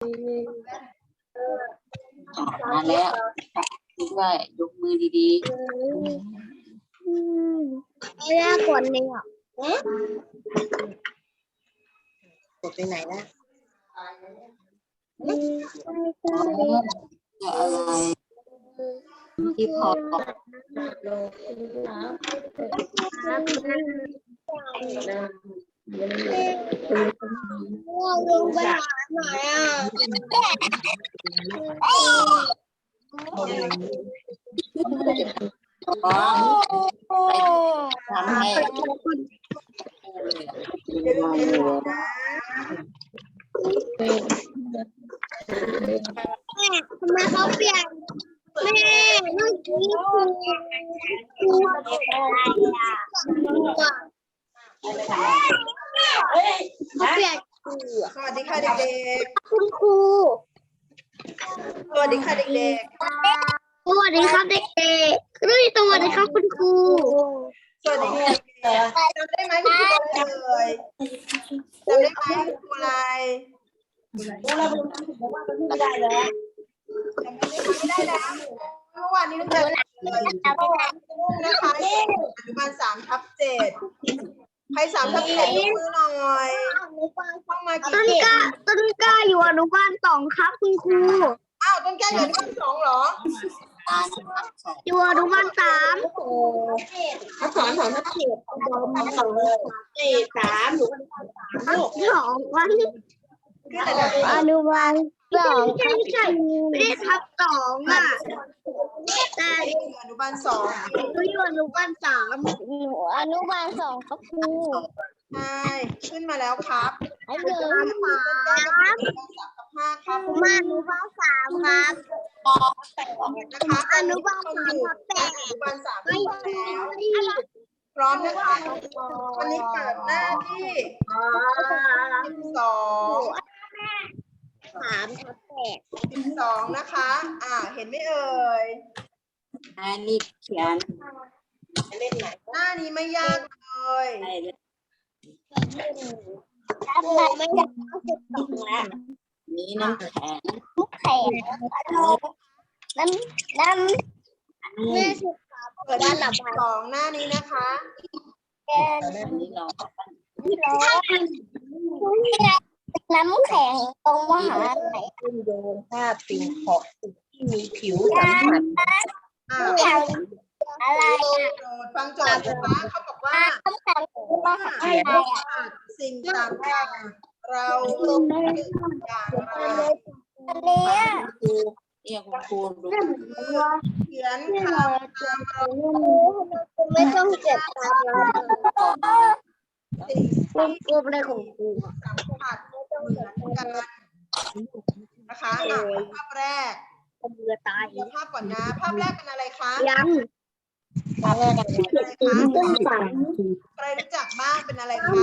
มาแล้วด้วยยกมือดีไม่ได้กดเลยอะกดไปไหนนะๆจะอะไรที่พอบอกลงไปหาหน่อยอะ อ๋อไปทำให้ ทำไมเขาเปลี่ยนแม่เมื่อกี้ครูครูอเขาเปลี่ยนครูสวัสดีค่ะเด็กคุณครูๆ สวัสดีค่ะเด็กสวัสดีครับเด็กๆเฮ้ยสวัสดีครับคุณครูๆ สวัสดีค่ะเด็กๆจำได้ไหมคุณครูอะไรเอ่ยจำได้ไหมคุณครูอะไรจำได้ไหม ได้แล้วเมื่อวานนี้น้องเด็กเลยนะคะอนุบาลสามทับเจ็ดใครสามทับเจ็ดยกมือหน่อยเข้ามากี่ต้นเจ็ดกล้าต้นกล้าอยู่อนุบาลสองครับคุณครูอ้าวต้นแก้วอยู่อนุบาลสองเหรอตาสมัครสองอยู่อนุบาลสามเขาสอนสอนทับเจ็ดสองสองเจ็ดสามหนูสองวันคืออะไรนอนุบาล สองใช่ใช่ไม่ได้ทับสองอะแต่อนุบาลสองหนูอยู่อนุบาลสามหนูอนุบาลสองครับครูใช่ขึ้นมาแล้วครับอนุบาลสามห้าครับมาอนุบาลสามครับนะคะอนุบาลสามทับแปดอนุบาลสามไม่แล้วพร้อมนะคะวันนี้เปิดหน้าที่สอง สามทับแปดสิบสองนะคะ อ่า เห็นไหมเอ่ย อันนี้เขียนหน้านี้ไม่ยากเลยได้เลยทับแปดไม่ได้ก็สิบสองแล้วนี้น้ำแข็งทุกแขนน้ำน้ำแม่สุดเปิดหน้าสิบสองหน้านี้นะคะ แกนอันนี้เราที่ร้อน น้ำแข็งตรงมหาลัยขึ้นโยงภาพสิ่งของที่มีผิวสัมผัสอ่างอะไรอะโจทย์ฟังโจทย์นะคะเขาบอกว่าน้ำแข็งมหาลัยอะสิ่งต่างๆเรารู้อย่างไรอันนี้ครูเนี่ยคุณครูรู้เขียนคำตามเราไม่ต้องเจ็บตามเราสิ่งคุณครูอะไรของครูสัมผัส เหมือนกันนะคะอะภาพแรกเบื่อตายดูภาพก่อนนะ ภาพแรกเป็นอะไรคะยังเป็นอะไรคะต้นฝังใครรู้จักบ้างเป็นอะไรคะ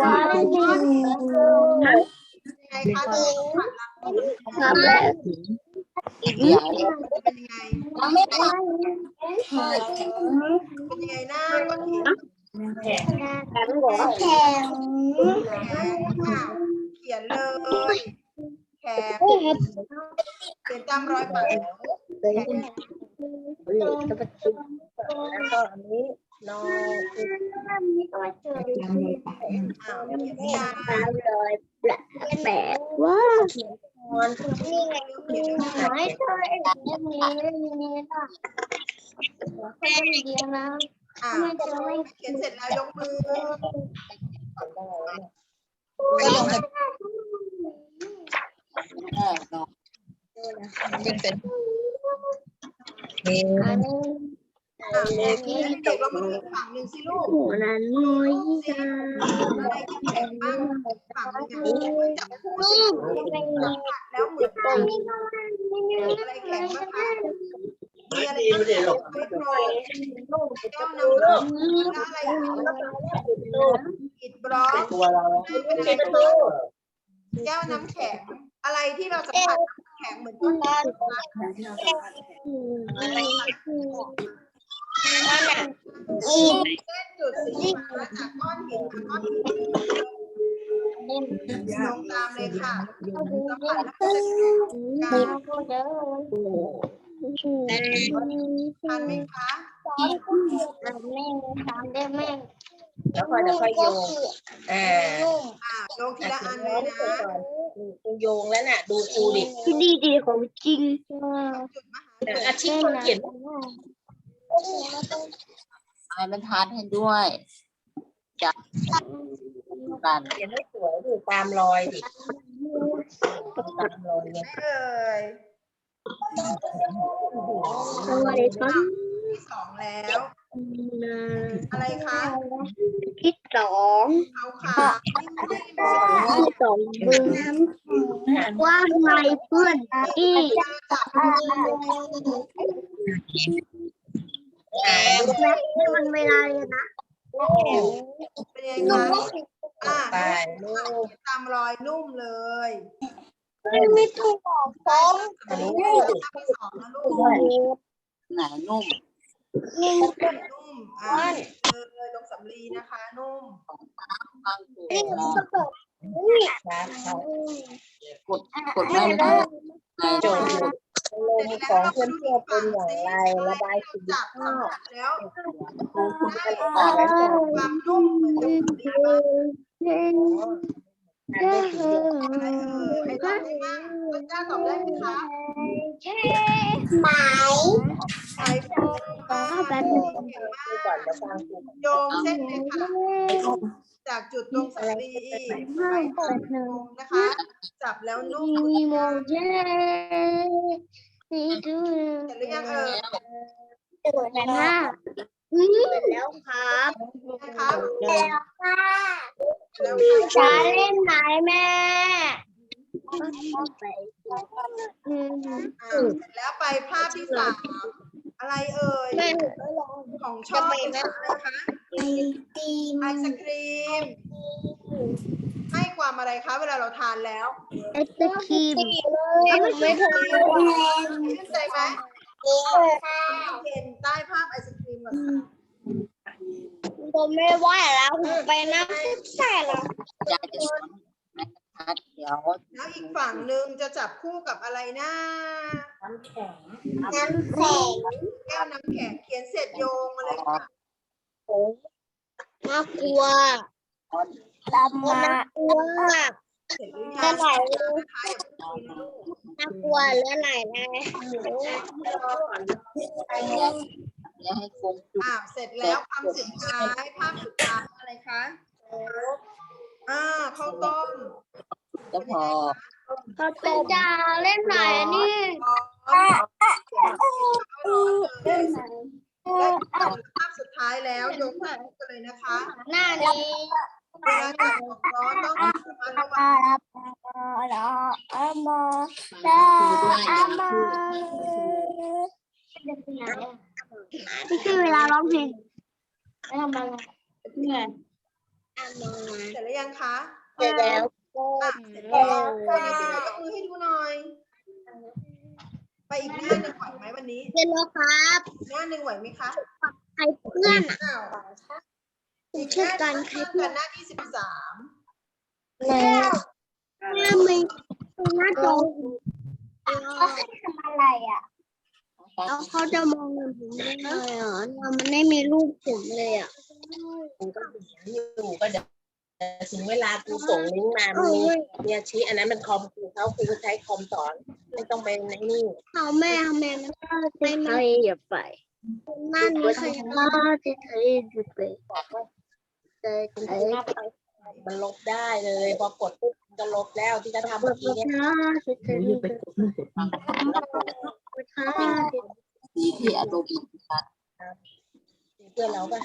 ว่ายังไงคะดูสัมผัสทำแล้วอีกอย่างเป็นยังไงเราไม่ทเป็นยังไงหน้าก่ อนเห็นกันหัวแข็งเขียนเลยแขกเขียนตามรอยปากแล้วก็อันนี้นอนเขียาเลยแปลกแปลว้านี่ไงไม่ใช่อย่านี้นี้ค่ะแค่เดียวนะ อะไม่จะไม่เขียนเสร็จแล้วยกมือำเออลองจึงเป็นเอ่ออันนี้อะเด็กเรามาดูฝั่งหนึ่งสิลูกหัวนั้นน้อยจ้าอะไรที่แข็งบ้างฝั่งหนึ่งจับคู่สิแล้วเหมือนกันอะไรแข็งบ้างคะ มีอะไรบ้างไม่โปรแก้วน้ำร้อนแล้วอะไรอิดบล็อกเป็นอะไรแก้วน้ำแข็งอะไรที่เราสัมผัสแข็งเหมือนก้อนหินเส้นจุดสีฟ้าจากก้อนหินก้อนหินเล่นลงตามเลยค่ะสัมผัสนแล้วก็จะเกิดการ ทันไหมคะสอนแม่สอนได้แม่แล้วพอจะค่อยโยงอ่าอ่าลงทีละอันเลน้อยงนะก่อนครูโยงแล้วน่ะ ดูครูดิดีดีของจริงจุดมหาจุดอาชีพคนเขียนไม้บรรทัดให้ด้วยจับกันเขียนให้สวยดิตามรอยดิตามรอยเนี่ย ไม่เอ่ยอะไรคะที่สองแล้ว อะไรคะที่สองเอาขาไม่ไม่ที่สองมือว่าไงเพื่อนที่จับอ่านี่มันเวลาเลยนะเป็นยังไงคะอ่าไปลูกตามรอยนุ่มเลย ไม่ต้องบอกฟ้องอันนี้คือภาพที่สองนะลูกไหนนุ่มนุ่มอ่าเลยลงสำลีนะคะ นุ่มข้างตัวครับครับกดกดไม้บรรทัดในโจโจททย์ย์ลงของเพื่อนเพื่อนเป็นอย่างไรระบายสีจับข้าวแล้วครูก็คตายแล้ววามนุ่มเหมือนกับสำลี บ้างอ่านด้วยสีเดียวอะไรเอ่ยให้ตอบได้บ้างต้นกล้าตอบได้ไหมคะหมายสายโฟมอ่าเก่งดูมาก่อนกเดี๋ยวฟังครูโยงเส้นเลยค่ะ จากจุดตรงสำลีไปตรงโฟมนะคะ จับแล้วนุ่มมีโมเดลนี่ดูเสร็จหรือยังเอ่ยสว ยนะอืมแล้วครับนะครับแล้วค่ะแล้วจะเล่นไหนแม่อืมอ่าเสร็จแล้วไปภาพที่สามอะไรเอ่ย แม่ของชอบเป็นอะไรคะตีไอศครีม ให้ความอะไรคะ เวลาเราทานแล้วไอศครีมไม่ถูกชื่นใจไหมเห็นใต้ภาพไอศครีมก่ อนค่ะผมไม่ไหวแล้วไปนั่งแส่แล้วยายจะสอนไม้บรรทัดเดี๋ยวแล้วอีกฝั่งหนึ่งจะจับคู่กับอะไรนะน้ำแข็งน้ำแข็งแก้วน้ำแข็งเขียนเสร็จโยงมาเลยค่ะน่ากลัวตามมาน่ากลัวเสร็จหรือเลืยัองดไหลนะคะอย่าเพิ่งคุยนะลูกน่ากลัวเลือดไหล เลยแล้วให้คงจุดอ่าเสร็จแล้วคำสุดท้ายภาพสุดท้ายอะไรคะอ่าข้าวต้มก็พอเขาเป็นจะเล่นไหนนี่และจับภาพสุดท้ายแล้วยกขึ้นกันเลยนะคะ หน้านี้เวลาจับของร้อนต้องมาระวังอามาครูด้วยอามา นี่คือเวลาร้องเพลงไม่ทำอะไรไงอามาเสร็จแล้วยังคะเสร็จแล้วอะเสร็จแล้วคนยังไม่ได้ยกมือให้ดูหน่อย ไปอีกหน้าหนึ่งไหวไหมวันนี้เสรียนแล้วครับหน้าหนึ่งไหวไหมคะใครเพื่อนอะอ้าวอีกหชื่อน้ากันใครเพื่อนหน้าที่สิบสามแล้วหน้าไม่หน้าจอเขาให้ทำอะไรอะ แล้วเขาจะมองเงินผมได้ไงอะมันไม่มีรูปผมเลยอะครูก็เขียนอยู่ก็เดี๋ยวถึงเวลาครูส่งลิงก์มามีเนี่ยชี้อันนั้นมันคอมครูเขาครูก็ใช้คอมสอนไม่ต้องไปในนี่เขาแม่ทำไมมันก็ไม่มีอย่าไปนั่นนี่คือว่าจะเคยจะไปจะคุณเคครูย มันลบได้เลย พอกดปุ๊บมันก็ลบแล้วที่จะทำเมื่อกี้เนี่ยจะเคยยืไปกดมือกดฟังสีที่อารมณ์มันชัดเพื่อนเราป่ะ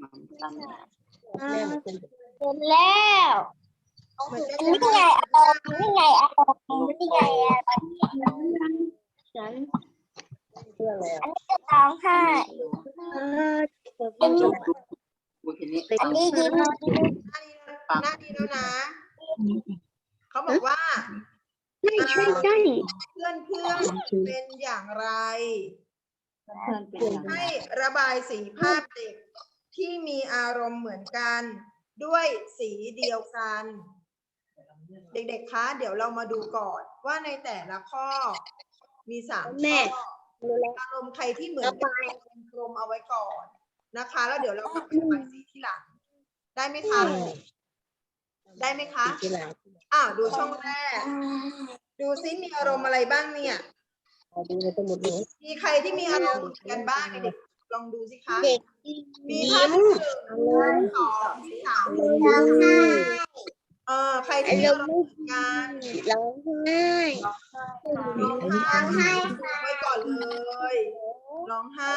มันชัดแม่มันเป็นเห็นแล้วมันก็นี่จะไงอารมณ์นี่ไงอารมณ์นี่ไงอารมณ์ฉันเพื่อนอะไรอันนี้จะร้องไห้อันนี้ครูทีนี้อันนี้ยิ้ม หน้าดีหน้าดีแล้วนะเขาบอกว่าใช่ใช่ใช่เพื่อนเพื่อนเป็นอย่างไรเพื่อนเป็นยังไงให้ระบายสีภาพเด็กที่มีอารมณ์เหมือนกัน ด้วยสีเดียวกัน เด็กๆคะเดี๋ยวเรามาดูก่อนว่าในแต่ละข้อ มีสามแม่ข้ออารมณ์ใครที่เหมือนกันเป็นกลมเอาไว้ก่อนนะคะ แล้วเดี๋ยวเรามาระบายสีที่หลัง ได้ไหมคะ ได้ไหมคะทีหลังอ้าวดูช่องแรก ดูซิมีอารมณ์อะไรบ้างเนี่ยเอาดูในสมุดนี้มีใครที่มีอารมณ์เหมือนกันบ้างเด็กๆลองดูสิคะเด็กมีภาพที่หนึ่งสองที่สามร้องไห้เออใครที่มีอารมณ์เหมือนกันร้องไห้ร้องไห้ไว้ก่อนเลยร้องไห้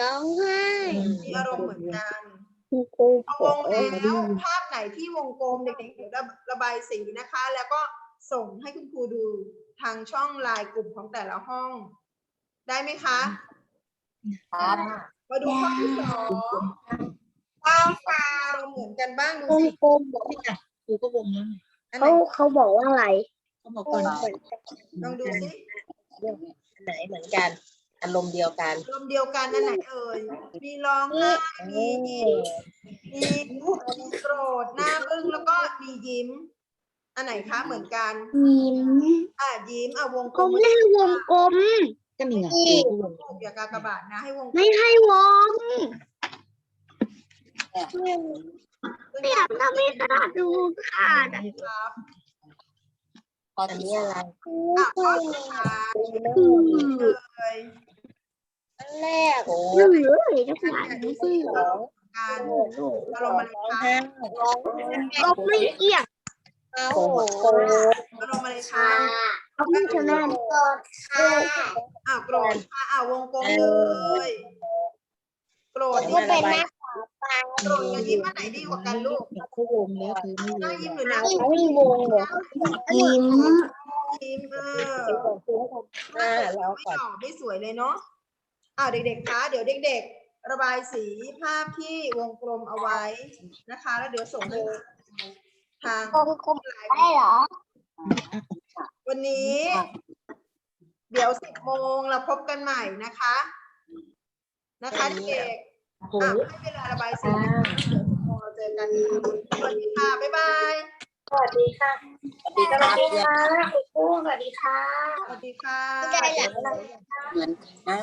ร้องไห้มีอารมณ์เหมือนกัน คุณครูเอาวงแล้วภาพไหนที่วงกลมเด็กๆเดี๋ยวระบายสีนะคะ แล้วก็ส่งให้คุณครูดูทางช่องไลน์กลุ่มของแต่ละห้อง ได้ไหมคะครับมาดูข้อที่สองอามณ์เหมือนกันบ้างดูสิครูบอกครูก็วงแล้วอันไหนเขาเขาบอกว่าอะไรเขาบอกก่อนลองดูสิไหนเหมือนกัน อารมณ์เดียวกันอารมณ์เดียวกันอันไหนเอ่ย มีร้องไห้มียิ้มมีโกรธหน้าบึ้งแล้วก็มียิ้ม อันไหนคะเหมือนกัน ยิ้มอะยิ้มอะวงกลเขามไม่ให้วงกลมก็มีไงถูกอย่ากากบาทนะให้วงกลมไม่ให้วงขึ้นไม่อยากทำให้กระดาษดูขาดอะครับข้ ออันที่นี้อะไรอะข้อสุดท้ายเลยอันแรกโอ้หรือเลยทุกอย่างดูสิอารมณ์การอารมณ์อะไรคะก็ไม่เกี่ยวโอ้โหอารมณ์อะไรคะเขาไม่ชนะกดค่ะอะโกรธค่ะอะวงกลมเลย โกรธก็นี่เป็นหน้า โกรธกับยิ้มอันไหนดีกว่ากันลูกเขาวงแล้วคือไม่หน้ายิ้มหรือหน้าเขาไม่วงเลยยิ้มยิ้มเอออ่าแล้วไม่ก่อนหล่อไม่สวยเลยเนาะอ่าเด็กๆคะเดี๋ยวเด็ก ๆ ระบายสีภาพที่วงกลมเอาไว้นะคะ แล้วเดี๋ยวส่งให้ทางวงกลมได้เหรอ วันนี้ เดี๋ยวสิบโมงเราพบกันใหม่นะคะ นะคะเด็ก โอ้โหๆอะให้เวลาระบายสีนะคะเดี๋ยวสิบโมงเราเจอกันสวัสดีค่ะบ๊ายบายสวัสดีค่ะสวัสดีครับคุณครูสวัสดีค่ะสวัสดีค่ะไม่ได้หลังเหมือนกันนะ